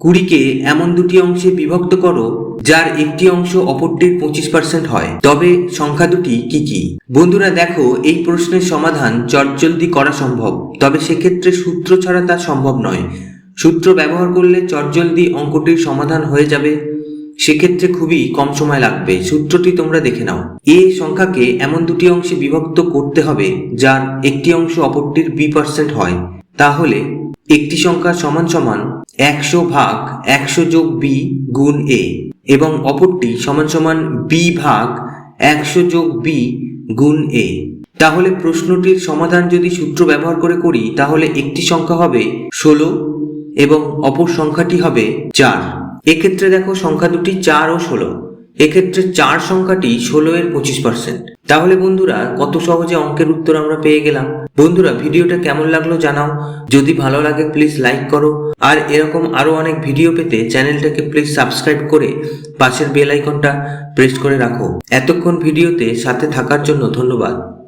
কুড়িকে এমন দুটি অংশে বিভক্ত করো, যার একটি অংশ অপরটির পঁচিশ পার্সেন্ট হয়। তবে সংখ্যা দুটি কি কি? বন্ধুরা, দেখো, এই প্রশ্নের সমাধান চটজলদি করা সম্ভব, তবে সেক্ষেত্রে সূত্র ছাড়া তা সম্ভব নয়। সূত্র ব্যবহার করলে চটজলদি অঙ্কটির সমাধান হয়ে যাবে। সেক্ষেত্রে খুবই কম সময় লাগবে। সূত্রটি তোমরা দেখে নাও। এ সংখ্যাকে এমন দুটি অংশে বিভক্ত করতে হবে, যার একটি অংশ অপরটির বি পার্সেন্ট হয়। তাহলে একটি সংখ্যা সমান সমান একশো ভাগ একশো যোগ বি গুণ এ এবং অপরটি সমান সমান বি ভাগ একশো যোগ বি গুণ এ তাহলে প্রশ্নটির সমাধান যদি সূত্র ব্যবহার করে করি, তাহলে একটি সংখ্যা হবে ষোলো এবং অপর সংখ্যাটি হবে চার। এক্ষেত্রে দেখো, সংখ্যা দুটি চার ও ষোলো। এক্ষেত্রে চার সংখ্যাটি ষোলো এর পঁচিশ পার্সেন্ট তাহলে বন্ধুরা, কত সহজে অঙ্কের উত্তর আমরা পেয়ে গেলাম। বন্ধুরা, ভিডিওটা কেমন লাগল জানাও। যদি ভালো লাগে প্লিজ লাইক করো। আর এরকম আরও অনেক ভিডিও পেতে চ্যানেলটাকে প্লিজ সাবস্ক্রাইব করে পাশের বেল আইকনটা প্রেস করে রাখো। এতক্ষণ ভিডিওতে সাথে থাকার জন্য ধন্যবাদ।